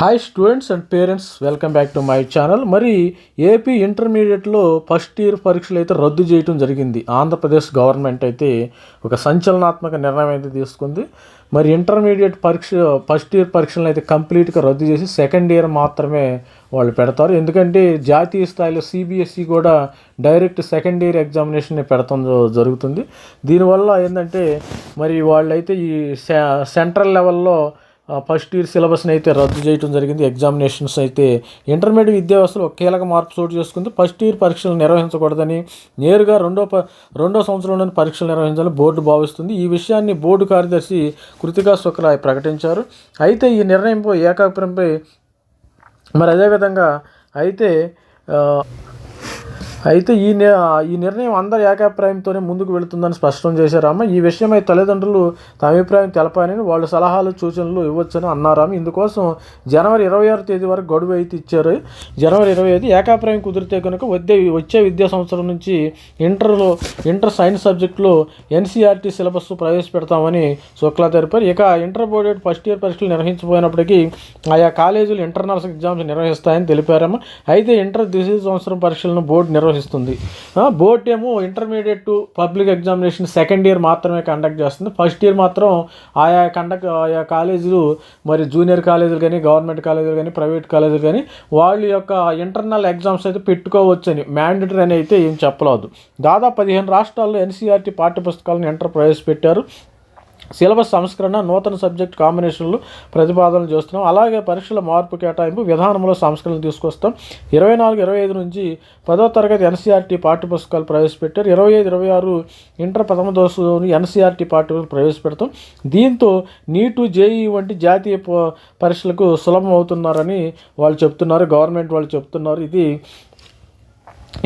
Hi students and parents welcome back to my channel మరి AP ఇంటర్మీడియట్లో first year పరీక్షలు అయితే రద్దు చేయడం జరిగింది. ఆంధ్రప్రదేశ్ గవర్నమెంట్ అయితే ఒక సంచలనాత్మక నిర్ణయం అయితే తీసుకుంది. మరి ఇంటర్మీడియట్ పరీక్ష ఫస్ట్ ఇయర్ పరీక్షలను అయితే కంప్లీట్గా రద్దు చేసి సెకండ్ ఇయర్ మాత్రమే వాళ్ళు పెడతారు. ఎందుకంటే జాతీయ స్థాయిలో సిబిఎస్ఈ కూడా డైరెక్ట్ సెకండ్ ఇయర్ ఎగ్జామినేషన్ పెడతాం జరుగుతుంది. దీనివల్ల ఏంటంటే మరి వాళ్ళైతే ఈ సె- సెంట్రల్ లెవెల్లో ఫస్ట్ ఇయర్ సిలబస్ని అయితే రద్దు చేయడం జరిగింది. ఎగ్జామినేషన్స్ అయితే ఇంటర్మీడియట్ విద్యా వ్యవస్థలో కీలక మార్పు చోటు చేసుకుంది. ఫస్ట్ ఇయర్ పరీక్షలు నిర్వహించకూడదని నేరుగా రెండో ప రెండో సంవత్సరంలోని పరీక్షలు నిర్వహించాలని బోర్డు భావిస్తుంది. ఈ విషయాన్ని బోర్డు కార్యదర్శి కృతికా శుక్లా ప్రకటించారు. అయితే ఈ నిర్ణయంపై ఏకాగ్రంపై మరి అదేవిధంగా అయితే అయితే ఈ ఈ నిర్ణయం అందరి ఏకాభిప్రాయంతోనే ముందుకు వెళుతుందని స్పష్టం చేశారామ ఈ విషయమై తల్లిదండ్రులు తమ అభిప్రాయం తెలపాలని వాళ్ళు సలహాలు సూచనలు ఇవ్వచ్చని అన్నారామ ఇందుకోసం జనవరి ఇరవై ఆరు తేదీ వరకు గడువు అయితే ఇచ్చారు. జనవరి ఇరవై ఐదు ఏకాభిప్రాయం కుదిరితే కనుక వచ్చే వచ్చే విద్యా సంవత్సరం నుంచి ఇంటర్లో ఇంటర్ సైన్స్ సబ్జెక్టులో ఎన్సీఆర్టీ సిలబస్ ప్రవేశపెడతామని శుక్లా తెలిపారు ఇక ఇంటర్ బోర్డెడ్ ఫస్ట్ ఇయర్ పరీక్షలు నిర్వహించబోయినప్పటికీ ఆయా కాలేజీలు ఇంటర్నల్స్ ఎగ్జామ్స్ నిర్వహిస్తాయని తెలిపారమ్మ అయితే ఇంటర్ దిశ సంవత్సరం పరీక్షలను బోర్డు నిర్వహిస్తుంది బోర్డ్ ఏమో intermediate two public examination second year మాత్రమే కండక్ట్ చేస్తుంది. ఫస్ట్ ఇయర్ మాత్రం ఆయా కండక్ట్ ఆయా కాలేజీలు మరి జూనియర్ కాలేజీలు కానీ గవర్నమెంట్ కాలేజీలు కానీ ప్రైవేట్ కాలేజీలు కానీ వాళ్ళ యొక్క ఇంటర్నల్ ఎగ్జామ్స్ అయితే పెట్టుకోవచ్చని మ్యాండేటరీ అని అయితే ఏం చెప్పలేదు దాదాపు పదిహేను రాష్ట్రాల్లో ఎన్సీఆర్టీ పాఠ్యపుస్తకాలను ఇంటర్ ప్రవేశపెట్టారు. సిలబస్ సంస్కరణ నూతన సబ్జెక్ట్ కాంబినేషన్లు ప్రతిపాదనలు చేస్తున్నాం. అలాగే పరీక్షల మార్పు కేటాయింపు విధానంలో సంస్కరణలు తీసుకొస్తాం. ఇరవై నాలుగు ఇరవై ఐదు నుంచి పదో తరగతి ఎన్సీఆర్టీ పాఠ్యపుస్తకాలు ప్రవేశపెట్టారు. ఇరవై ఐదు ఇరవై ఆరు ఇంటర్ ప్రథమ దోసుని ఎన్సీఆర్టీ పాఠ్యపుస్తకాలు ప్రవేశపెడతాం. దీంతో నీటు జేఈ వంటి జాతీయ ప- పరీక్షలకు సులభం అవుతున్నారని వాళ్ళు చెప్తున్నారు. గవర్నమెంట్ వాళ్ళు చెప్తున్నారు. ఇది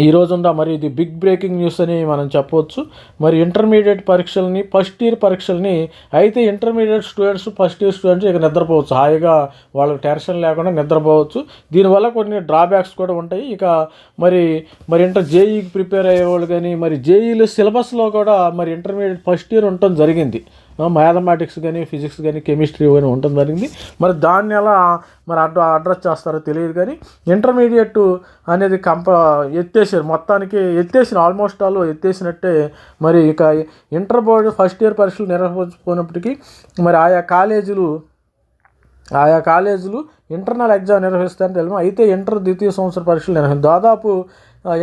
ఈ రోజున మరి ఇది బిగ్ బ్రేకింగ్ న్యూస్ అని మనం చెప్పవచ్చు. మరి ఇంటర్మీడియట్ పరీక్షల్ని ఫస్ట్ ఇయర్ పరీక్షల్ని అయితే intermediate students first year students ఇక నిద్రపోవచ్చు. హాయిగా వాళ్ళకి టెన్షన్ లేకుండా నిద్రపోవచ్చు. దీనివల్ల కొన్ని డ్రాబ్యాక్స్ కూడా ఉంటాయి. ఇక మరి మరి ఇంటర్ జేఈకి ప్రిపేర్ అయ్యేవాళ్ళు కానీ మరి జేఈలో సిలబస్లో కూడా మరి ఇంటర్మీడియట్ ఫస్ట్ ఇయర్ ఉండటం జరిగింది. మ్యాథమెటిక్స్ కానీ ఫిజిక్స్ కానీ కెమిస్ట్రీ కానీ ఉండటం జరిగింది. మరి దాన్ని ఎలా మరి అడ్ అడ్రస్ చేస్తారో తెలియదు కానీ ఇంటర్మీడియట్ అనేది కంప ఎత్తేసారు. మొత్తానికి ఎత్తేసిన ఆల్మోస్ట్ ఆల్ ఎత్తేసినట్టే మరి ఇక ఇంటర్ బోర్డు ఫస్ట్ ఇయర్ పరీక్షలు నిర్వహించుకున్నప్పటికీ మరి ఆయా కాలేజీలు ఆయా కాలేజీలు ఇంటర్నల్ ఎగ్జామ్ నిర్వహిస్తారని తెలియదు. అయితే ఇంటర్ ద్వితీయ సంవత్సర పరీక్షలు నిర్వహించారు. దాదాపు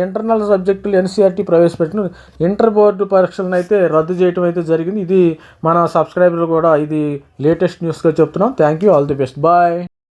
ఇంటర్నల్ సబ్జెక్టులు ఎన్సీఆర్టీ ప్రవేశపెట్టిన ఇంటర్ బోర్డు పరీక్షలను అయితే రద్దు చేయడం అయితే జరిగింది. ఇది మన సబ్స్క్రైబర్లు కూడా ఇది లేటెస్ట్ న్యూస్గా చెప్తున్నాం. Thank you all the best bye